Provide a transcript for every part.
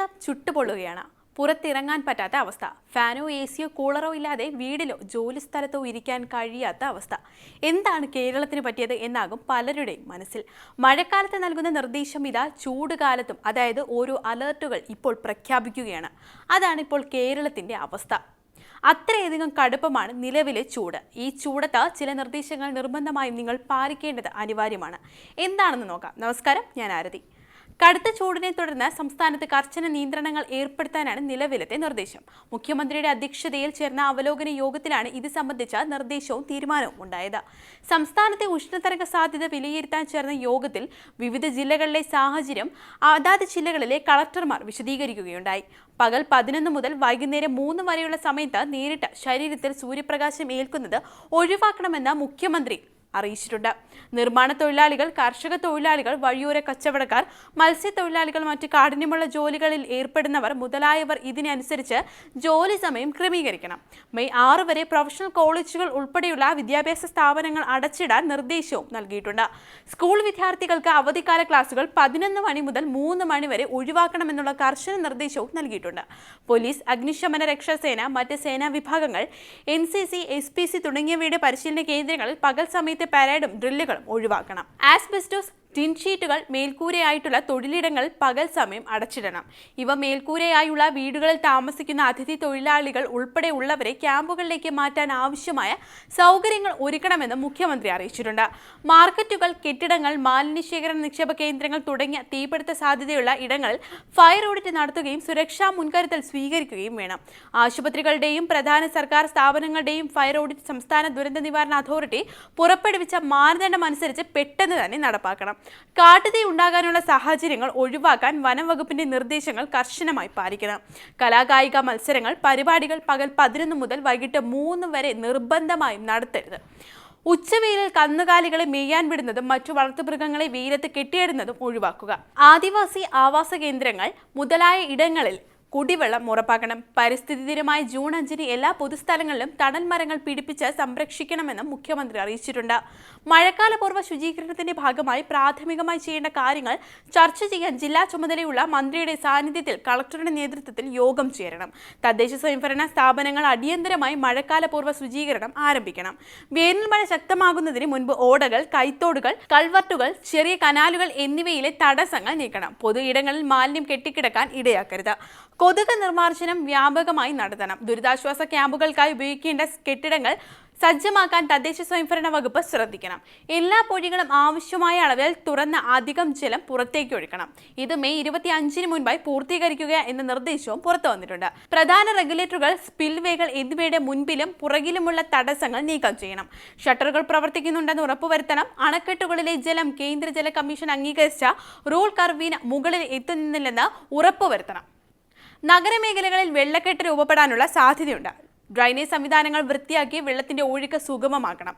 കേരളം ചുട്ടുപൊള്ളുകയാണ്. പുറത്തിറങ്ങാൻ പറ്റാത്ത അവസ്ഥ. ഫാനോ എ സിയോ കൂളറോ ഇല്ലാതെ വീടിലോ ജോലി സ്ഥലത്തോ ഇരിക്കാൻ കഴിയാത്ത അവസ്ഥ. എന്താണ് കേരളത്തിന് പറ്റിയത് എന്നാകും പലരുടെയും മനസ്സിൽ. മഴക്കാലത്ത് നൽകുന്ന നിർദ്ദേശം ഇതാ ചൂടുകാലത്തും അതായത് ഓരോ അലേർട്ടുകൾ ഇപ്പോൾ പ്രഖ്യാപിക്കുകയാണ്. അതാണ് ഇപ്പോൾ കേരളത്തിന്റെ അവസ്ഥ. അത്രയധികം കടുപ്പമാണ് നിലവിലെ ചൂട്. ഈ ചൂടത്ത് ചില നിർദ്ദേശങ്ങൾ നിർബന്ധമായും നിങ്ങൾ പാലിക്കേണ്ടത് അനിവാര്യമാണ്. എന്താണെന്ന് നോക്കാം. നമസ്കാരം. ഞാൻ ആരതി. കടുത്ത ചൂടിനെ തുടർന്ന് സംസ്ഥാനത്ത് കർശന നിയന്ത്രണങ്ങൾ ഏർപ്പെടുത്താനാണ് നിലവിലത്തെ നിർദ്ദേശം. മുഖ്യമന്ത്രിയുടെ അധ്യക്ഷതയിൽ ചേർന്ന അവലോകന യോഗത്തിലാണ് ഇത് സംബന്ധിച്ച നിർദ്ദേശവും തീരുമാനവും ഉണ്ടായത്. സംസ്ഥാനത്തെ ഉഷ്ണതരംഗ സാധ്യത വിലയിരുത്താൻ ചേർന്ന യോഗത്തിൽ വിവിധ ജില്ലകളിലെ സാഹചര്യം അതാത് ജില്ലകളിലെ കളക്ടർമാർ വിശദീകരിക്കുകയുണ്ടായി. പകൽ പതിനൊന്ന് മുതൽ വൈകുന്നേരം മൂന്ന് വരെയുള്ള സമയത്ത് നേരിട്ട് ശരീരത്തിൽ സൂര്യപ്രകാശം ഏൽക്കുന്നത് ഒഴിവാക്കണമെന്ന് മുഖ്യമന്ത്രി അറിയിച്ചിട്ടുണ്ട്. നിർമ്മാണ തൊഴിലാളികൾ കർഷക തൊഴിലാളികൾ വഴിയോര കച്ചവടക്കാർ മത്സ്യത്തൊഴിലാളികൾ മറ്റ് കാഠിന്യമുള്ള ജോലികളിൽ ഏർപ്പെടുന്നവർ മുതലായവർ ഇതിനനുസരിച്ച് ജോലി സമയം ക്രമീകരിക്കണം. മെയ് ആറ് വരെ പ്രൊഫഷണൽ കോളേജുകൾ ഉൾപ്പെടെയുള്ള വിദ്യാഭ്യാസ സ്ഥാപനങ്ങൾ അടച്ചിടാൻ നിർദ്ദേശവും നൽകിയിട്ടുണ്ട്. സ്കൂൾ വിദ്യാർത്ഥികൾക്ക് അവധിക്കാല ക്ലാസുകൾ പതിനൊന്ന് മണി മുതൽ മൂന്ന് മണി വരെ ഒഴിവാക്കണമെന്നുള്ള കർശന നിർദ്ദേശവും നൽകിയിട്ടുണ്ട്. പോലീസ് അഗ്നിശമന രക്ഷാസേന മറ്റ് സേനാ വിഭാഗങ്ങൾ N C C S P C തുടങ്ങിയവയുടെ പരിശീലന കേന്ദ്രങ്ങളിൽ പകൽ സമയത്തെ പരേഡും ഡ്രില്ലുകളും ഒഴിവാക്കണം. ആസ്ബെസ്റ്റോസ് ടിൻ ഷീറ്റുകൾ മേൽക്കൂരയായിട്ടുള്ള തൊഴിലിടങ്ങൾ പകൽ സമയം അടച്ചിടണം. ഇവ മേൽക്കൂരയായുള്ള വീടുകളിൽ താമസിക്കുന്ന അതിഥി തൊഴിലാളികൾ ഉൾപ്പെടെയുള്ളവരെ ക്യാമ്പുകളിലേക്ക് മാറ്റാൻ ആവശ്യമായ സൗകര്യങ്ങൾ ഒരുക്കണമെന്ന് മുഖ്യമന്ത്രി അറിയിച്ചിട്ടുണ്ട്. മാർക്കറ്റുകൾ കെട്ടിടങ്ങൾ മാലിന്യശേഖരണ നിക്ഷേപ കേന്ദ്രങ്ങൾ തുടങ്ങിയ തീപിടുത്ത സാധ്യതയുള്ള ഇടങ്ങളിൽ ഫയർ ഓഡിറ്റ് നടത്തുകയും സുരക്ഷാ മുൻകരുതൽ സ്വീകരിക്കുകയും വേണം. ആശുപത്രികളുടെയും പ്രധാന സർക്കാർ സ്ഥാപനങ്ങളുടെയും ഫയർ ഓഡിറ്റ് സംസ്ഥാന ദുരന്ത നിവാരണ അതോറിറ്റി പുറപ്പെടുവിച്ച മാനദണ്ഡം അനുസരിച്ച് പെട്ടെന്ന് തന്നെ നടപ്പാക്കണം. കാട്ടുതീ ഉണ്ടാകാനുള്ള സാഹചര്യങ്ങൾ ഒഴിവാക്കാൻ വനം വകുപ്പിന്റെ നിർദ്ദേശങ്ങൾ കർശനമായി പാലിക്കണം. കലാകായിക മത്സരങ്ങൾ പരിപാടികൾ പകൽ പതിനൊന്ന് മുതൽ വൈകിട്ട് മൂന്ന് വരെ നിർബന്ധമായും നടത്തരുത്. ഉച്ചവെയിലിൽ കന്നുകാലികളെ മേയാൻ വിടുന്നതും മറ്റു വളർത്തുമൃഗങ്ങളെ വെയിലത്ത് കെട്ടിയിടുന്നതും ഒഴിവാക്കുക. ആദിവാസി ആവാസ കേന്ദ്രങ്ങൾ മുതലായ ഇടങ്ങളിൽ കുടിവെള്ളം ഉറപ്പാക്കണം. പരിസ്ഥിതി ദിനമായ ജൂൺ അഞ്ചിന് എല്ലാ പൊതുസ്ഥലങ്ങളിലും തണൽ മരങ്ങൾ പിടിപ്പിച്ച് സംരക്ഷിക്കണമെന്നും മുഖ്യമന്ത്രി അറിയിച്ചിട്ടുണ്ട്. മഴക്കാലപൂർവ ശുചീകരണത്തിന്റെ ഭാഗമായി പ്രാഥമികമായി ചെയ്യേണ്ട കാര്യങ്ങൾ ചർച്ച ചെയ്യാൻ ജില്ലാ ചുമതലയുള്ള മന്ത്രിയുടെ സാന്നിധ്യത്തിൽ കളക്ടറുടെ നേതൃത്വത്തിൽ യോഗം ചേരണം. തദ്ദേശ സ്വയംഭരണ സ്ഥാപനങ്ങൾ അടിയന്തരമായി മഴക്കാലപൂർവ ശുചീകരണം ആരംഭിക്കണം. വേനൽ മഴ ശക്തമാകുന്നതിന് മുൻപ് ഓടകൾ കൈത്തോടുകൾ കൾവർട്ടുകൾ ചെറിയ കനാലുകൾ എന്നിവയിലെ തടസ്സങ്ങൾ നീക്കണം. പൊതു ഇടങ്ങളിൽ മാലിന്യം കെട്ടിക്കിടക്കാൻ ഇടയാക്കരുത്. കൊതുക് നിർമ്മാർജനം വ്യാപകമായി നടത്തണം. ദുരിതാശ്വാസ ക്യാമ്പുകൾക്കായി ഉപയോഗിക്കേണ്ട കെട്ടിടങ്ങൾ സജ്ജമാക്കാൻ തദ്ദേശ സ്വയംഭരണ വകുപ്പ് ശ്രദ്ധിക്കണം. എല്ലാ പൊഴികളും ആവശ്യമായ അളവിൽ തുറന്ന അധികം ജലം പുറത്തേക്ക് ഒഴുക്കണം. ഇത് മെയ് ഇരുപത്തി അഞ്ചിന് മുൻപായി പൂർത്തീകരിക്കുക എന്ന നിർദ്ദേശവും പുറത്തു വന്നിട്ടുണ്ട്. പ്രധാന റെഗുലേറ്ററുകൾ സ്പിൽവേകൾ എന്നിവയുടെ മുൻപിലും പുറകിലുമുള്ള തടസ്സങ്ങൾ നീക്കം ചെയ്യണം. ഷട്ടറുകൾ പ്രവർത്തിക്കുന്നുണ്ടെന്ന് ഉറപ്പുവരുത്തണം. അണക്കെട്ടുകളിലെ ജലം കേന്ദ്ര ജല കമ്മീഷൻ അംഗീകരിച്ച റൂൾ കർവിന് മുകളിൽ എത്തുന്നില്ലെന്ന് ഉറപ്പുവരുത്തണം. നഗരമേഖലകളിൽ വെള്ളക്കെട്ട് രൂപപ്പെടാനുള്ള സാധ്യതയുണ്ട്. ഡ്രൈനേജ് സംവിധാനങ്ങൾ വൃത്തിയാക്കി വെള്ളത്തിന്റെ ഒഴുക്ക് സുഗമമാക്കണം.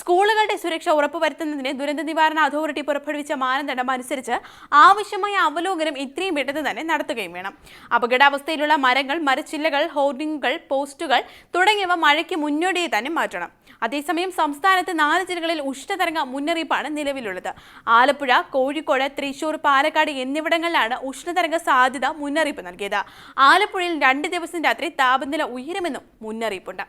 സ്കൂളുകളുടെ സുരക്ഷ ഉറപ്പുവരുത്തുന്നതിന് ദുരന്ത നിവാരണ അതോറിറ്റി പുറപ്പെടുവിച്ച മാനദണ്ഡം അനുസരിച്ച് ആവശ്യമായ അവലോകനം ഇത്രയും പെട്ടെന്ന് തന്നെ നടത്തുകയും വേണം. അപകടാവസ്ഥയിലുള്ള മരങ്ങൾ മരച്ചില്ലകൾ ഹോർഡിങ്ങുകൾ പോസ്റ്റുകൾ തുടങ്ങിയവ മഴയ്ക്ക് മുന്നോടിയെ തന്നെ മാറ്റണം. അതേസമയം സംസ്ഥാനത്ത് നാല് ജില്ലകളിൽ ഉഷ്ണതരംഗ മുന്നറിയിപ്പാണ് നിലവിലുള്ളത്. ആലപ്പുഴ കോഴിക്കോട് തൃശൂർ പാലക്കാട് എന്നിവിടങ്ങളിലാണ് ഉഷ്ണതരംഗ സാധ്യത മുന്നറിയിപ്പ് നൽകിയത്. ആലപ്പുഴയിൽ രണ്ട് ദിവസം രാത്രി താപനില ഉയരുമെന്നും മുന്നറിയിപ്പുണ്ട്.